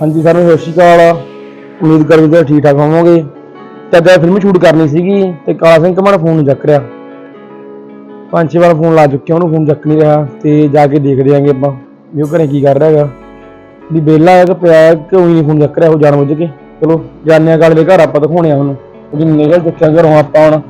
ਹਾਂਜੀ, ਸਾਨੂੰ ਸਤਿ ਸ਼੍ਰੀ ਅਕਾਲ। ਉਮੀਦ ਕਰਦੇ ਤੁਸੀਂ ਠੀਕ ਠਾਕ ਹੋਵੋਗੇ। ਤੇ ਅੱਜ ਫਿਲਮ ਸ਼ੂਟ ਕਰਨੀ ਸੀਗੀ ਤੇ ਕਾਲਾ ਸਿੰਘ ਕਮਣ ਫੋਨ ਨਹੀਂ ਚੱਕ ਰਿਹਾ। ਪੰਜ ਛੇ ਵਾਰ ਫੋਨ ਲਾ ਚੁੱਕਿਆ, ਉਹਨੂੰ ਫੋਨ ਚੱਕ ਨਹੀਂ ਰਿਹਾ ਤੇ ਜਾ ਕੇ ਦੇਖਦੇ ਆਂਗੇ ਆਪਾਂ ਵੀ ਉਹ ਘਰੇ ਕੀ ਕਰ ਰਿਹਾ ਹੈਗਾ। ਵੀ ਬੇਲਾ ਹੈ ਕਿ ਪਿਆ ਹੈ ਕਿ ਉਹੀ ਨਹੀਂ ਫੋਨ ਚੱਕ ਰਿਹਾ, ਉਹ ਜਾਣ ਬੁੱਝ ਕੇ। ਚਲੋ ਜਾਣਿਆ ਗੱਲ ਦੇ ਘਰ, ਆਪਾਂ ਦਿਖਾਉਣੇ ਆ ਉਹਨੂੰ। ਉਹਦੀ ਨਿਕਲ ਚੁੱਕਿਆ ਘਰੋਂ ਆਪਾਂ ਹੁਣ।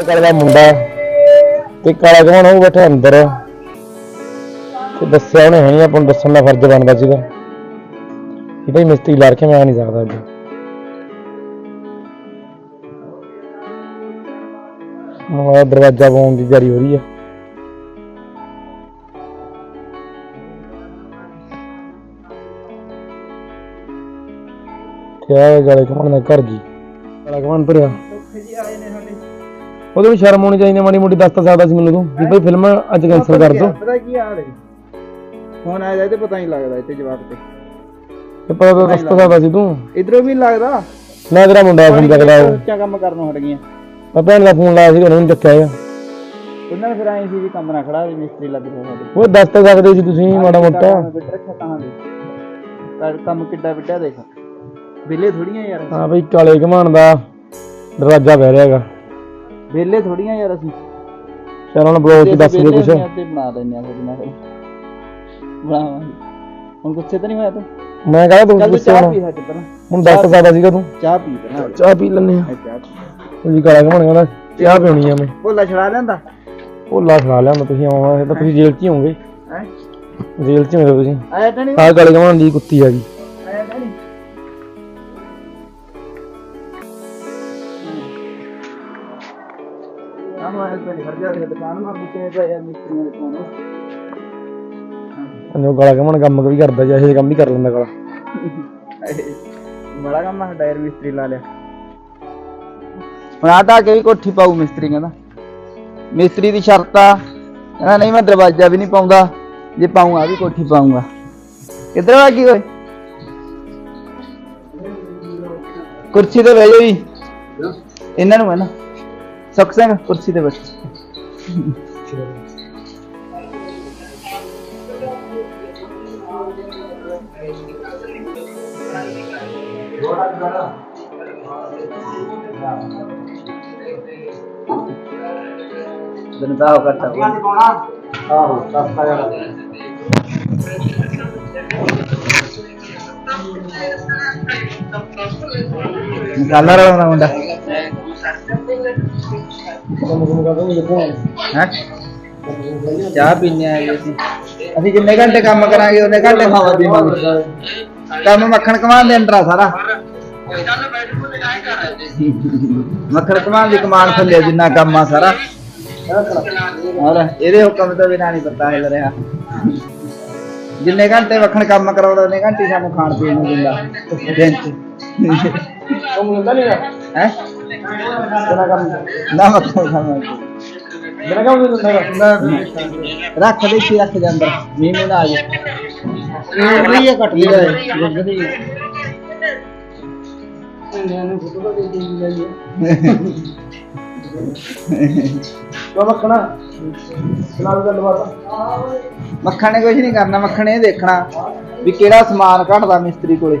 ਕਰਦਾ ਮੁੰਡਾ ਤੇ ਕਾਲਾ ਕਮਾਨ ਉਹ ਬੈਠਾ ਅੰਦਰ? ਤੇ ਦੱਸਿਆ ਉਹਨੇ ਹੈ ਆਪਾਂ ਨੂੰ ਦੱਸਣ ਦਾ ਫਰਜ਼ ਬਣਦਾ ਸੀਗਾ। ਕਿ ਭਾਈ ਮਿਸਤਰੀ ਲੜ ਕੇ ਮੈਂ ਆ ਨਹੀਂ ਸਕਦਾ ਅੱਜ। ਮੋਆ ਦਰਵਾਜ਼ਾ ਪਾਉਣ ਦੀ ਤਿਆਰੀ ਹੋ ਰਹੀ ਆ। ਤੇ ਆ ਗਾਲੇ ਕਮਾਨ ਦਾ ਘਰ ਜੀ। ਕਾਲਾ ਕਮਾਨ ਭਰਿਆ? ਉਹਦੇ ਵਿੱਚ ਸ਼ਰਮ ਹੋਣੀ ਚਾਹੀਦੀ ਹੈ, ਮਾੜੀ ਮੋਟੀ ਦੱਸ ਤਾਂ ਸਕਦਾ ਸੀ ਮੈਨੂੰ ਤੂੰ ਵੀ ਭਾਈ ਫਿਲਮ ਅੱਜ ਕੈਨਸਲ ਕਰ ਦੋ। ਪਤਾ ਕੀ ਹਾਲ ਹੈ? ਫੋਨ ਆਇਆ ਤੇ ਪਤਾ ਨਹੀਂ ਲੱਗਦਾ ਇੱਥੇ ਜਵਾਬ ਤੇ। ਤੇ ਪਤਾ ਤਾਂ ਦੱਸ ਤਾਂ ਸਕਦਾ ਸੀ ਤੂੰ। ਇਧਰੋਂ ਵੀ ਨੀ ਲੱਗਦਾ? ਮੈਂ ਤੇਰਾ ਮੁੰਡਾ ਫੋਨ ਚੱਕਦਾ ਉਹ ਉੱਚਾ ਕੰਮ ਕਰਨੋਂ ਹਟ ਗਈਆਂ ਮੈਂ ਭੈਣ ਦਾ ਫੋਨ ਲਾਇਆ ਸੀ ਉਹਨੇ ਚੱਕਿਆ ਹੈਗਾ। ਉਹਨਾਂ ਨੇ ਫਿਰ ਆਏ ਸੀ ਵੀ ਕੰਮ ਨਾ ਖੜਾ ਵੀ ਮਿਸਤਰੀ ਲੱਗ ਰਿਹਾ ਉਹ ਦੱਸ ਤਾਂ ਸਕਦੇ ਸੀ ਤੁਸੀਂ ਮਾੜਾ ਮੋਟਾ ਬਿੱਟ ਰੱਖਿਆ ਤਾਂ ਦੇ ਕਰ ਕੰਮ ਕਿੱਡਾ ਬਿੱਟਾ ਦੇਖ। ਵਿਲੇ ਥੋੜੀਆਂ ਯਾਰ। ਹਾਂ ਬਈ ਕਾਲੇ ਘਮਾਣ ਦਾ ਦਰਵਾਜ਼ਾ ਬਹਿ ਰਿਹਾ ਹੈਗਾ। ਵਿਲੇ ਥੋੜੀਆਂ ਯਾਰ ਅਸੀਂ। ਚਲ ਹੁਣ ਬਲੌਗ ਚ ਦੱਸ ਦੇ ਕੁਛ। ਤੇ ਬਣਾ ਲੈਣੇ ਆ ਫਿਰ ਮੈਂ। ਫਿਰ ਬਣਾਵਾਂਗੇ। ਹੁਣ ਗੁੱਸੇ ਤਾਂ ਨਹੀਂ ਹੋਇਆ ਤੂੰ? ਮੈਂ ਕਹਾਂ ਤੂੰ ਚੱਲ ਗੁੱਸੇ ਚਾਹ ਹੋਣਾ। ਪੀ ਹਟ ਪਹਿਲਾਂ ਹੁਣ ਦੱਸ ਤਾਂ ਸਕਦਾ ਸੀਗਾ ਤੂੰ। ਚਾਹ ਪੀ ਪਹਿਲਾਂ ਚਾਹ ਪੀ ਲੈਣੇ ਆ। ਚਾਹ। ਤੁਸੀਂ ਕਾਲਾ ਘਮਾਣ ਕਹਿੰਦਾ ਚਾਹ ਪੀਣੀ ਆ ਮੈਂ। ਭੋਲਾ ਛੜਾ ਲੈਂਦਾ? ਭੋਲਾ ਖਾ ਲਿਆ ਮੈਂ ਤੁਸੀਂ ਆਉਣਾ ਇਹ ਤਾਂ ਤੁਸੀਂ ਜੇਲ੍ਹ 'ਚ ਹੀ ਹੋਵੋਗੇ। ਹੈ? ਜੇਲ੍ਹ 'ਚ ਹੀ ਹੋਗੇ ਤੁਸੀਂ। ਆਇਆ ਤਾਂ ਨਹੀਂ? ਆਹ ਕਾਲੇ ਘਮਾਣ ਦੀ ਕੁੱਤੀ ਹੈਗੀ ਆਇਆ ਪਏ ਆ ਮਿਸਤਰੀਆਂ ਦੇ ਕੋਲ। ਕੰਮ ਵੀ ਕਰਦਾ ਜਾਂ ਇਹ ਕੰਮ ਵੀ ਕਰ ਲੈਂਦਾ ਕਾਲਾ ਬੜਾ ਕੰਮ ਟਾਇਰ ਮਿਸਤਰੀ ਲਾ ਲਿਆ। ਹੁਣ ਆ ਤਾਂ ਕੋਠੀ ਪਾਉ ਮਿਸਤਰੀ ਕਹਿੰਦਾ। ਮਿਸਤਰੀ ਦੀ ਸ਼ਰਤ ਆ। ਕਹਿੰਦਾ ਨਹੀਂ ਮੈਂ ਦਰਵਾਜ਼ਾ ਵੀ ਨਹੀਂ ਪਾਉਂਦਾ। ਜੇ ਪਾਉਂ ਆ ਵੀ ਕੋਠੀ ਪਾਉਂਗਾ ਕਿੱਧਰ ਆ ਗਈ ਓਏ? ਕੁਰਸੀ ਤੇ ਬਹਿ ਜੀ। ਇਹਨਾਂ ਨੂੰ ਹੈ ਨਾ ਸੁੱਖ ਸਿੰਘ ਕੁਰਸੀ ਤੇ ਬੈਠ। ਦਿਨ ਦਾ ਹੋ ਕਰਤਾ ਆਹੋ ਦੱਸਦਾ ਯਾਰ ਕੰਮ ਕੰਮ ਹੈ ਚਾਹ ਪੀਣੇ ਆਏ ਅਸੀਂ ਅਸੀਂ ਜਿੰਨੇ ਘੰਟੇ ਕੰਮ ਕਰਾਂਗੇ ਉਹਨੇ ਘੰਟੇ ਖਾਵਾ ਪੀਵਾਂਗੇ ਕੰਮ ਮੱਖਣ ਕਮਾਨ ਦੇ ਅੰਦਰ ਆ ਸਾਰਾ। ਮੱਖਣ ਕਮਾਨ ਦੀ ਕਮਾਨ ਥੱਲੇ ਜਿੰਨਾ ਕੰਮ ਆ ਸਾਰਾ। ਹੋਰ ਇਹਦੇ ਹੁਕਮ ਤੋਂ ਬਿਨਾਂ ਨਹੀਂ ਪਤਾ ਹਿਲ ਰਿਹਾ। ਜਿੰਨੇ ਘੰਟੇ ਮੱਖਣ ਕੰਮ ਕਰਾਉਂਦਾ ਉਹਨੇ ਘੰਟੇ ਸਾਨੂੰ ਖਾਣ ਪੀਣ ਨੂੰ ਦਿੰਦਾ। ਦਿਨ ਚ। ਕੰਮ ਹੁੰਦਾ ਨਹੀਂ ਹੈ? ਤੇਰਾ ਕੰਮ? ਨਾ ਮੱਖਣ ਖਾਣਾ। ਮੇਰਾ ਕੰਮ ਨਹੀਂ ਹੁੰਦਾ ਰੱਖ ਦੇ ਸੀ ਰੱਖ ਦੇ ਅੰਦਰ ਮੀਂਹ ਮੂੰਹ ਨਾ ਆ ਜਾਏ ਇਹ ਵੀ ਇਹ ਕੱਟ ਲਿਆ ਲੱਗਦੀ ਕੋ ਮੱਖਣਾ ਸੁਣਾ ਗੱਲ ਮੱਖਣ ਨੇ ਕੁਝ ਨਹੀਂ ਕਰਨਾ, ਮੱਖਣ ਇਹ ਦੇਖਣਾ ਵੀ ਕਿਹੜਾ ਸਮਾਨ ਘਟਦਾ ਮਿਸਤਰੀ ਕੋਲੇ।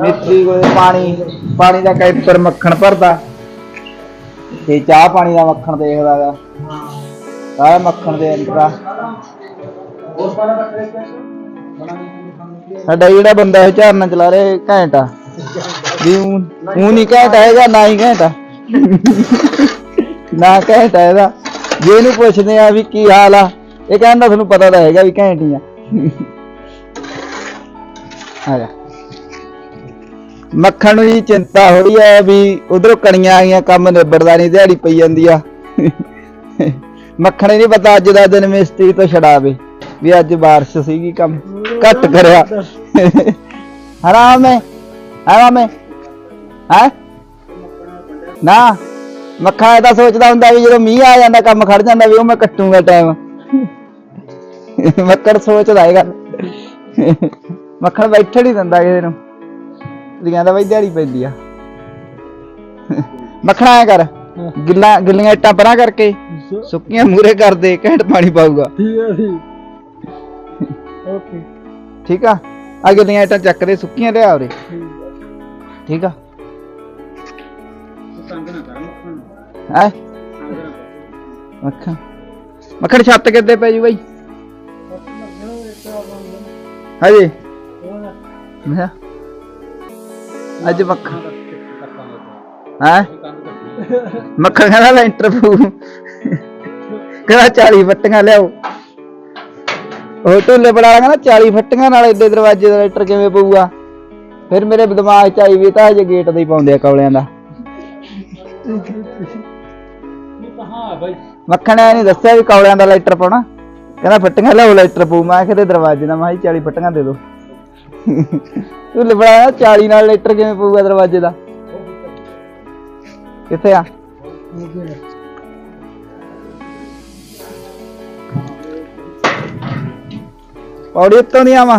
ਮਿਸਤਰੀ ਕੋਲੇ ਪਾਣੀ ਪਾਣੀ ਦਾ ਕੈਂਪਰ ਮੱਖਣ ਭਰਦਾ। ਤੇ ਚਾਹ ਪਾਣੀ ਦਾ ਮੱਖਣ ਦੇਖਦਾਗਾ ਸਾਰਾ ਮੱਖਣ ਦੇ ਅੰਦਰ ਸਾਡਾ ਜਿਹੜਾ ਬੰਦਾ ਇਹ ਝਾਰਨਾ ਚਲਾ ਰਿਹਾ, ਇਹ ਵੀ ਉਹ ਨਹੀਂ ਘੈਂਟ ਹੈਗਾ, ਨਾ ਹੀ ਘੈਂਟ ਨਾ ਘੈਂਟ ਆ ਇਹਦਾ। ਜੇ ਇਹਨੂੰ ਪੁੱਛਦੇ ਆ ਵੀ ਕੀ ਹਾਲ ਆ, ਇਹ ਕਹਿੰਦਾ ਤੁਹਾਨੂੰ ਪਤਾ ਤਾਂ ਹੈਗਾ ਵੀ ਘੈਂਟ ਹੀ ਆ। ਆ ਜਾ। ਮੱਖਣ ਨੂੰ ਜੀ ਚਿੰਤਾ ਹੋ ਰਹੀ ਹੈ ਵੀ ਉਧਰੋਂ ਕਣੀਆਂ ਆਈਆਂ, ਕੰਮ ਨਿਬੜਦਾ ਨਹੀਂ, ਦਿਹਾੜੀ ਪਈ ਜਾਂਦੀ ਆ। ਮੱਖਣ ਹੀ ਨਹੀਂ ਪਤਾ ਅੱਜ ਦਾ ਦਿਨ ਮਿਸਤਰੀ ਤੋਂ ਛਡਾਵੇ, ਵੀ ਅੱਜ ਬਾਰਿਸ਼ ਸੀਗੀ ਕੰਮ, ਘੱਟ ਕਰਿਆ। ਹਰਾਮ ਹੈ ਹਰਾਮ ਹੈ ਹੈ? ਨਾ, ਮੱਖਾ ਇਹਦਾ ਸੋਚਦਾ ਹੁੰਦਾ ਵੀ ਜਦੋਂ ਮੀਂਹ ਆ ਜਾਂਦਾ, ਕੰਮ ਖੜ ਜਾਂਦਾ ਵੀ ਉਹ ਮੈਂ ਕੱਟੂਗਾ ਟਾਈਮ। ਮੱਕੜ ਸੋਚਦਾ ਹੈਗਾ। ਮੱਖਣ ਬੈਠਣ ਹੀ ਦਿੰਦਾ ਕਿਸੇ ਨੂੰ। ਲੀਆਂ ਦਾ ਬਈ ਦਿਹਾੜੀ ਪੈਂਦੀ ਆ। ਮੱਖਣਾ ਐ ਕਰ ਗਿੱਲਾ ਗਿੱਲੀਆਂ ਇੱਟਾਂ ਪਰਾਂ ਕਰਕੇ ਸੁੱਕੀਆਂ ਮੂਰੇ ਕਰ ਦੇ ਘੈਂਟ ਪਾਣੀ ਪਾਊਗਾ। ਠੀਕ ਹੈ ਜੀ। ਓਕੇ ਠੀਕ ਆ? ਆ ਗਿੱਲੀਆਂ ਇੱਟਾਂ ਚੱਕ ਦੇ ਸੁੱਕੀਆਂ ਲਿਆ ਉਰੇ। ਠੀਕ ਆ? ਹੈ? ਮੱਖਣ। ਮੱਖਣ ਛੱਤ ਕਿੱਦੇ ਪੈ ਜੂ ਬਾਈ? ਹਾਂਜੀ ਮੈਂ ਅੱਜ ਮੱਖਣ ਹੈ? ਮੱਖਣ ਕਹਿੰਦਾ ਲੈਂਟਰ ਪੂ ਕਹਿੰਦਾ 40 ਫੱਟੀਆਂ ਲਿਆਓ। ਉਹ ਢੋਲੇ ਬੜਾ ਕਹਿੰਦਾ 40 ਫੱਟੀਆਂ ਨਾਲ ਏਡੇ ਦਰਵਾਜ਼ੇ ਦਾ ਲੈਂਟਰ ਕਿਵੇਂ ਪਊਗਾ? ਫਿਰ ਮੇਰੇ ਦਿਮਾਗ ਚ ਆਈ ਵੀ ਤਾਂ ਹਜੇ ਗੇਟ ਦੇ ਹੀ ਪਾਉਂਦੇ ਆ ਕੌਲਿਆਂ ਦਾ। ਮੱਖਣ ਐ ਨਹੀਂ ਦੱਸਿਆ ਵੀ ਕੌਲਿਆਂ ਦਾ ਲੈਂਟਰ ਪਾਉਣਾ। ਕਹਿੰਦਾ ਫੱਟੀਆਂ ਲਿਆਓ ਲੈਂਟਰ ਪਊ। ਮੈਂ ਕਿਹਾ ਦਰਵਾਜ਼ੇ ਦਾ ਮੈਂ ਕਿਹਾ 40 ਫੱਟੀਆਂ ਦੇ ਦਿਓ। ਤੂੰ ਲਿਬੜਾ 40 ਨਾਲ ਲੈਂਟਰ ਕਿਵੇਂ ਪਊਗਾ ਦਰਵਾਜ਼ੇ ਦਾ? ਕਿੱਥੇ ਆ? ਪੌੜੀ ਉੱਤੋਂ ਦੀ ਆਵਾਂ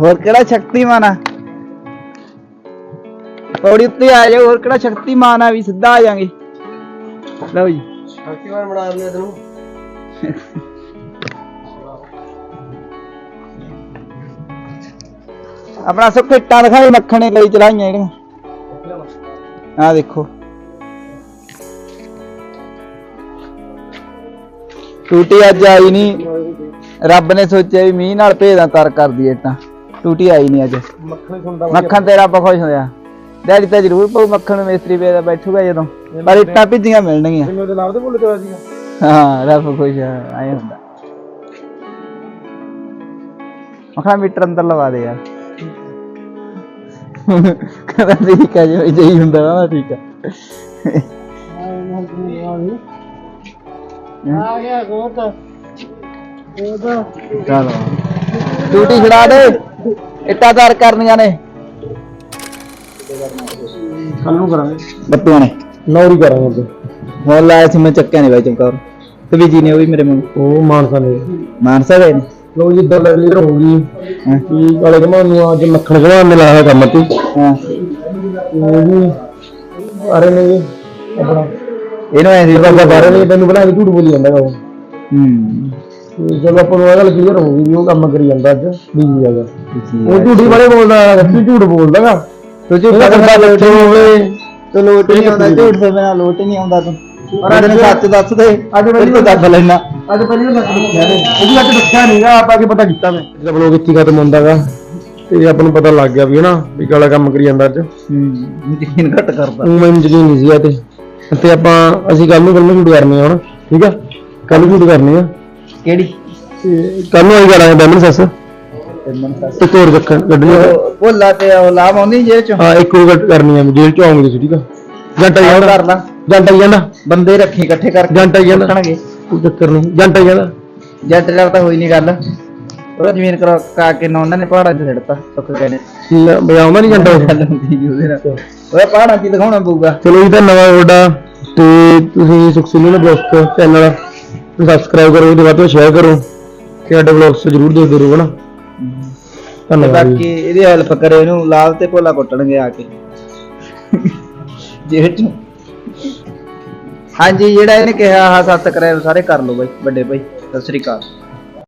ਹੋਰ ਕਿਹੜਾ ਸ਼ਕਤੀਮਾਨ ਆ? ਪੌੜੀ ਉੱਤੇ ਆ ਜਾਓ, ਹੋਰ ਕਿਹੜਾ ਸ਼ਕਤੀਮਾਨ ਆ ਵੀ ਸਿੱਧਾ ਆ ਜਾਾਂਗੇ। ਲਓ ਜੀ। ਸ਼ਕਤੀਮਾਨ ਬਣਾ ਦਿੰਦੇ ਤੈਨੂੰ। ਆਪਣਾ ਸਭ ਫਿੱਟਾਂ ਦਿਖਾਈ ਮੱਖਣੇ ਲਈ ਚਲਾਈਆਂ ਜਿਹੜੀਆਂ। ਆ ਦੇਖੋ। ਟੂਟੀ ਅੱਜ ਆਈ ਨਹੀਂ ਰੱਬ ਨੇ ਸੋਚਿਆ ਵੀ ਮੀਂਹ ਨਾਲ ਭੇਦਾਂ ਤਰ ਕਰਦੀ ਏ ਤਾਂ ਟੂਟੀ ਆਈ ਨਹੀਂ ਅੱਜ। ਮੱਖਣ ਸੁਣਦਾ ਮੱਖਣ ਤੇਰਾ ਆਪਾਂ ਖੁਸ਼ ਹੋਇਆ। ਡੈਡੀ ਤਾਂ ਜ਼ਰੂਰ ਪਊ ਮੱਖਣ ਨੂੰ ਮਿਸਤਰੀ ਵੇਦਾ ਬੈਠੂਗਾ ਜਦੋਂ। ਪਰ ਇੱਟਾਂ ਭਿੱਜੀਆਂ ਮਿਲਣਗੀਆਂ। ਜਿਵੇਂ ਉਹਦੇ ਲਾਭ ਦੇ ਬੋਲੇ ਤੇ ਸੀਗਾ। ਹਾਂ ਰੱਬ ਖੁਸ਼ ਆ ਆਏ ਹੁੰਦਾ। ਮੱਖਣ ਮੀਟਰ ਅੰਦਰ ਲਵਾ ਦੇ ਯਾਰ। ਕਹਿੰਦਾ, ਠੀਕ ਆ। ਜਿਵੇਂ ਜਈ ਹੁੰਦਾ ਵਾ ਠੀਕ ਆ ਆ ਗਿਆ ਗੋਤ ਗੋਤ ਚਲੋ ਡਿਊਟੀ ਛੜਾ ਦੇ ਇੱਟਾਂ ਤਾਰ ਕਰਨੀਆਂ ਨੇ ਕੱਲ ਨੂੰ ਕਰਾਂਗੇ ਬੱਤੂਆਂ ਨੇ ਨੌਰੀ ਕਰਾਂਗੇ ਹੋਰ ਲਾਇਆ ਸੀ ਮੈਂ ਚੱਕਿਆ ਨਹੀਂ ਬਾਈ ਚਮਕੌਰ ਤੇ ਵੀ ਜੀ। ਨੇ ਉਹ ਵੀ ਮੇਰੇ ਮੂੰਹ ਉਹ ਮਾਨਸਾ ਨੇ ਮਾਨਸਾ ਗਏ ਨੇ ਲੋ ਜੀ ਲੱਗ ਲੀਡਰ ਹੋ। ਗਈ ਕੀ ਕਾਲੇ ਕਮਾਨ ਨੂੰ ਅੱਜ ਮੱਖਣ ਕਮਾਨ ਨੇ ਲਾਇਆ ਕੰਮ ਤੇ। ਹਾਂ। ਉਹ ਜੀ ਅਰੇ ਨੇ ਜੀ ਆਪਣਾ। ਇਹਨੂੰ ਐ ਸੀ ਬਾਬਾ ਬਾਰੇ ਨੇ ਤੈਨੂੰ ਬਣਾ ਕੇ ਝੂਠ ਬੋਲੀ ਜਾਂਦਾ ਉਹ। ਹੂੰ। ਜਦੋਂ ਆਪਾਂ ਨੂੰ ਇਹ ਗੱਲ ਕਲੀਅਰ ਹੋ ਗਈ ਵੀ ਉਹ ਕੰਮ ਕਰੀ ਜਾਂਦਾ ਅੱਜ ਬੀਜੀ ਹੈਗਾ। ਉਹ ਝੂਠੀ ਬੜੇ ਬੋਲਦਾ ਤੂੰ ਝੂਠ ਬੋਲਦਾਗਾ ਤੂੰ ਝੂਠ ਬੰਦਾ ਲੱਛਣ ਹੋਵੇ। ਤੂੰ ਲੋਟ ਨਹੀਂ ਆਉਂਦਾ ਝੂਠ ਤੋਂ ਬਿਨਾ ਲੋਟ ਨਹੀਂ ਆਉਂਦਾ ਤੂੰ। ਪਰ ਅੱਜ ਸੱਚ ਦੱਸ ਦੇ ਅੱਜ ਤੂੰ ਦੱਬ ਲੈਣਾ ਅੱਜ ਪਹਿਲੀ ਵਾਰ ਲੱਗ ਰੱਖਿਆ ਨੇ ਉਹ ਵੀ ਅੱਜ ਰੱਖਿਆ ਨਹੀਂਗਾ ਆਪਾਂ ਕੀ ਪਤਾ ਕੀਤਾ ਮੈਂ। ਜਦੋਂ ਬਲੌਗ ਇੱਥੇ ਖਤਮ ਹੁੰਦਾਗਾ ਤੇ ਆਪਾਂ ਨੂੰ ਪਤਾ ਲੱਗ ਗਿਆ ਵੀ ਹਨਾ ਵੀ ਕਾਲਾ ਕੰਮ ਕਰੀ ਜਾਂਦਾ ਅੱਜ। ਹੂੰ ਯਕੀਨ ਘੱਟ ਕਰਦਾ। ਉਹ ਮੈਨੂੰ ਯਕੀਨ ਨਹੀਂ ਸੀਗਾ ਤੇ। ਤੇ ਆਪਾਂ ਅਸੀਂ ਕੱਲ ਨੂੰ ਫਿਲਮ ਸ਼ੂਟ ਕਰਨੀ ਆ ਹੁਣ ਠੀਕ ਆ? ਕੱਲ ਸ਼ੂਟ ਕਰਨੀ ਆ। ਕਿਹੜੀ? ਤੇ ਕੱਲ ਨੂੰ ਆਈ ਕਰਾਂਗੇ ਬੈਮਨ ਸੱਸ। ਤੈਨੂੰ ਸੱਚ ਤੇ ਤੋਰ ਚੱਕਣ ਕੱਢਣੀ ਆ। ਭੋਲਾ ਤੇ ਉਹ ਲਾਭ ਆਉਂਦੀ ਜੇਲ੍ਹ ਚੋਂ? ਹਾਂ ਇੱਕ ਉਹ ਕਰਨੀ ਆ ਜੇਲ੍ਹ ਚੋਂ ਆਉਂਗੇ ਤੁਸੀਂ ਠੀਕ ਆ? ਜੰਟਾ ਹੀ ਆਹ ਜਾਂਦਾ ਕਰ ਲਾ। ਜੰਟਾ ਹੀ ਜਾਂਦਾ। ਬੰਦੇ ਰੱਖੀ ਇਕੱਠੇ ਕਰਕੇ ਹੀ ਜਾਂਦਾ। ਰੱਖਣਗੇ ਕੋਈ ਚੱਕਰ ਨਹੀਂ ਜੰਟਾ ਜਾਂਦਾ ਜੱਟ ਨਾਲ ਤਾਂ ਹੋਈ ਨਹੀਂ ਗੱਲ। ਉਹਦਾ ਜ਼ਮੀਨ ਕਰਵਾ ਕਾ ਕੇ ਨਾ ਉਹਨਾਂ ਨੇ ਪਹਾੜਾਂ 'ਚ ਛੱਡਤਾ ਸੁੱਖ ਕਹਿੰਦੇ ਲੈ, ਬਈ ਆਉਂਦਾ ਨਹੀਂ ਜੰਟਾ ਉਹ? ਗੱਲ ਹੁੰਦੀ ਜੀ ਉਹਦੇ ਨਾਲ। ਉਹਦਾ ਪਹਾੜਾਂ 'ਚ ਹੀ ਦਿਖਾਉਣਾ ਪਊਗਾ। ਚਲੋ ਜੀ ਧੰਨਵਾਦ ਤੁਹਾਡਾ। ਤੇ ਤੁਸੀਂ ਸੁਖਸਿੰਘ ਨੂੰ ਬਲੌਗਸ ਚੈਨਲ ਨੂੰ ਸਬਸਕ੍ਰਾਈਬ ਕਰੋ ਤੇ ਵੱਧ ਤੋਂ ਸ਼ੇਅਰ ਕਰੋ। ਤੇ ਸਾਡੇ ਬਲੌਗਸ ਜ਼ਰੂਰ ਦੇਖਦੇ ਰਹੋ ਹਨਾ? ਤੇ ਧੰਨਵਾਦ ਬਾਕੀ ਇਹਦੀ ਹੈਲਪ ਕਰੇ ਇਹਨੂੰ ਲਾਲ ਤੇ ਭੋਲਾ ਕੁੱਟਣਗੇ ਆ ਕੇ। ਜੇਲ੍ਹ 'ਚ। ਹਾਂਜੀ, ਜਿਹੜਾ ਇਹਨੇ ਕਿਹਾ, ਆਹ ਸਬਸਕ੍ਰਾਈਬ ਸਾਰੇ ਕਰ ਲਓ ਬਾਈ, ਵੱਡੇ ਭਾਈ ਸਤਿ ਸ੍ਰੀ ਅਕਾਲ।